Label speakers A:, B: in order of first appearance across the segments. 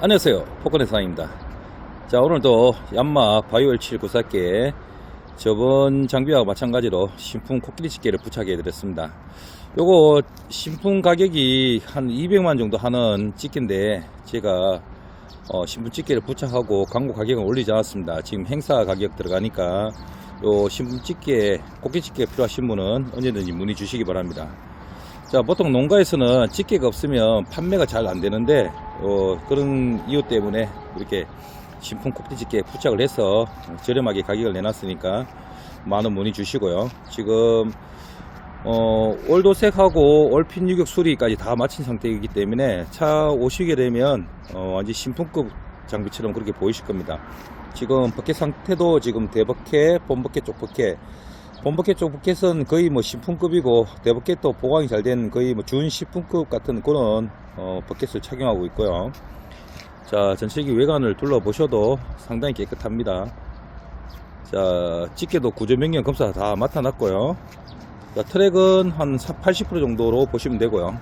A: 안녕하세요. 포커넷 사장입니다. 자 오늘도 얀마 바이오엘 7 구사께 저번 장비와 마찬가지로 신품 코끼리 집게를 부착해 드렸습니다. 요거 신품 가격이 한 200만 정도 하는 집게인데 제가 어, 신품 집게를 부착하고 광고 가격은 올리지 않았습니다. 지금 행사 가격 들어가니까 요 신품 집게 코끼리 집게 필요하신 분은 언제든지 문의 주시기 바랍니다 자, 보통 농가에서는 집게가 없으면 판매가 잘 안 되는데, 어, 그런 이유 때문에 이렇게 신품 꼭지 집게 부착을 해서 저렴하게 가격을 내놨으니까 많은 문의 주시고요. 지금, 어, 올도색하고 올핀 유격 수리까지 다 마친 상태이기 때문에 차 오시게 되면, 어, 완전 신품급 장비처럼 그렇게 보이실 겁니다. 지금 버켓 상태도 지금 대버켓, 본버켓, 쪽버켓, 본버켓 쪽 버켓은 거의 뭐 신품급이고 대버켓도 보강이 잘 된 거의 뭐 준신품급 같은 그런 어, 버켓을 착용하고 있고요. 자 전체적인 외관을 둘러보셔도 상당히 깨끗합니다. 자 집게도 구조명령 검사 다 맡아놨고요. 자, 트랙은 한 80% 정도로 보시면 되고요.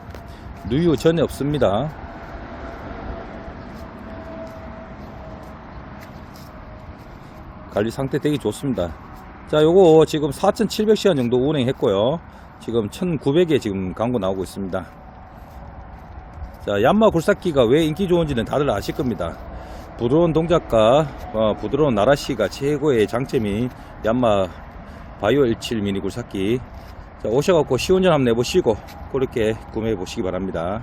A: 누유 전혀 없습니다. 관리 상태 되게 좋습니다. 자, 요거 지금 4,700시간 정도 운행했고요. 지금 1,900에 지금 광고 나오고 있습니다. 자, 얀마 굴삭기가 왜 인기 좋은지는 다들 아실 겁니다. 부드러운 동작과 어, 부드러운 나라시가 최고의 장점이 얀마 바이오 17 미니 굴삭기. 자, 오셔갖고 시운전 한번 내보시고 그렇게 구매해 보시기 바랍니다.